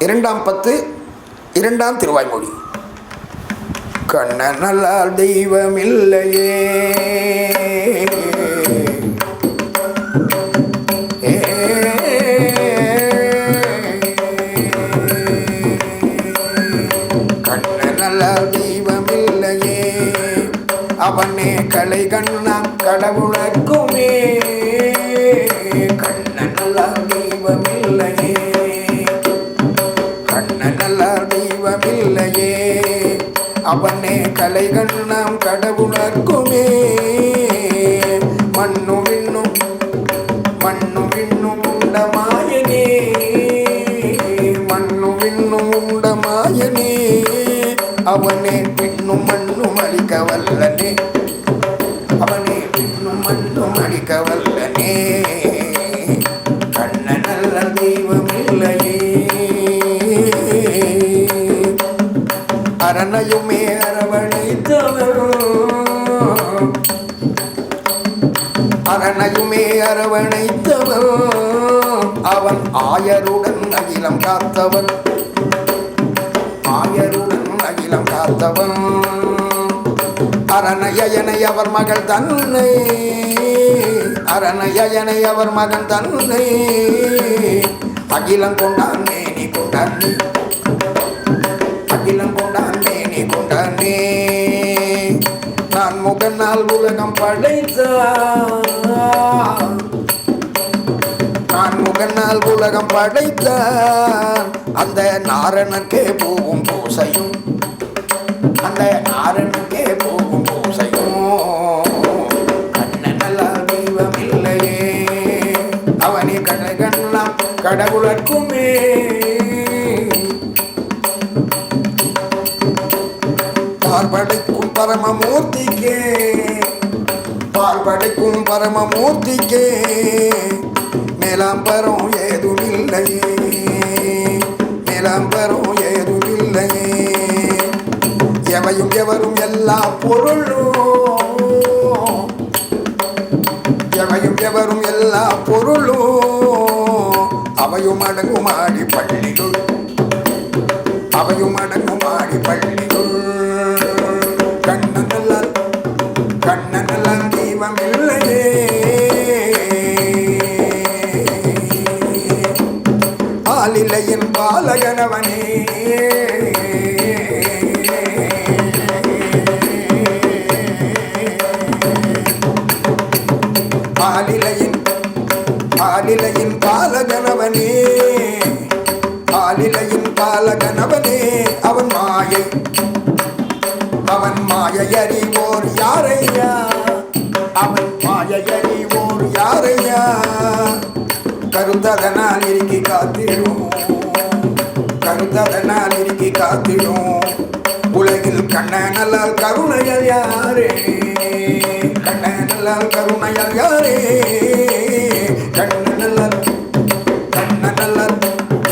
இரண்டாம் பத்து இரண்டாம் திருவாய்மொழி. கண்ணனல்லால் தெய்வமில்லையே. ஏ. கண்ணனல்லால் தெய்வமில்லையே. அவனே கலை கண்ணாம் கடவுளக்குமே. இல்லையே. அவனே கலை நாம் கடவுளர்க்குமே. மண்ணு விண்ணும் மண்ணு விண்ணும் உண்ட மாயனே. மண்ணு விண்ணும் உண்ட மாயனே. அவனே பின்னும் மண்ணும் அழிக்க வல்லனே. அவனே பின்னும் மண்ணும் அழிக்க வல்லனே. கண்ண நல்ல தெய்வம் இல்லையே. அரணையுமே அரவணைத்தவர். அவன் ஆயருடன் அகிலம் காத்தவன் ஆயருடன் அகிலம் காத்தவன் அரணயனை அவர் மகள் தன்னை. அரணயனை அவர் மகன் தன்னை. அகிலம் கொண்டான் மேனி கொண்டான். அகிலம் கொண்டான் மேனி கொண்டானே. நான் உலகம் படைத்தான் நான் முகனால் உலகம் படைத்தான் அந்த நாரணக்கே போகும் பூசையும். அந்த நாரணக்கே போகும் பூசையும். கண்ணனல்லால் தெய்வம் இல்லையே அவனே கண்ணகண்ணாம் கடவுளர்க்குமே. படைக்கும் பரமமூர்த்திக்கே. பால் படைக்கும் பரமமூர்த்திக்கே. மேலாம்பரம் ஏதுமில்லையே. மேலாம்பரம் ஏதுமில்லையே. எவையும் எவரும் எல்லா பொருளும். எவையும் எவரும் எல்லா பொருளும். அவையும் அடங்கும் ஆடி பள்ளிகள். அவையும் அடங்கும் ஆடி பள்ளிகள் பாலிலையின் பாலகனவனே. பாலிலையின் பாலிலையின் பாலகனவனே. பாலிலையின் பாலகனவனே. அவன் மாயை. அவன் மாயை அறிவோர் யாரையா? அவன் மாயை அறிவோர் யாரையா? கருத்ததனால் இறுக்கி காத்திடும் கருத்ததனால் இறுக்கி காத்திடும் உலகில் கண்ணனல்லால் கருணையல் யாரே கண்ணனல்லால் கருணையல் யாரே கண்ணனலால் கண்ணனலால்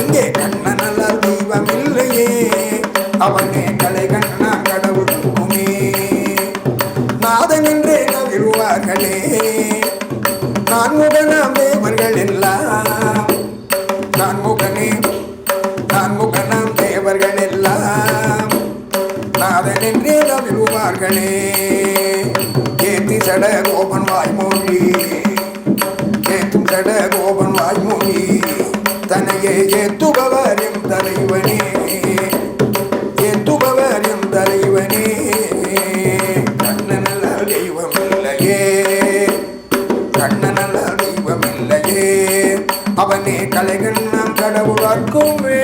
இங்கே கண்ணனலால் தெய்வம் இல்லையே அவனே கலை கண்ணா கடவுளுக்குமே நாதன் என்றே நவிழ்வார்களே நான் முகனாம் தேவர்கள் நாதன் என்றே நவிருவார்களே ஏத்தி சட கோபன் வாய்மொழி. ஏத்தும் சட கோபன் வாய்மொழி. தனையே ஏத்துபவர் எம் தலைவனே. ஏத்துபவர் எம் தலைவனே. கண்ணனல்ல தெய்வம் இல்லையே கண்ணனல்ல தெய்வம் இல்லையே அவனே கலைகண்ணம் கடவுளாக்குமே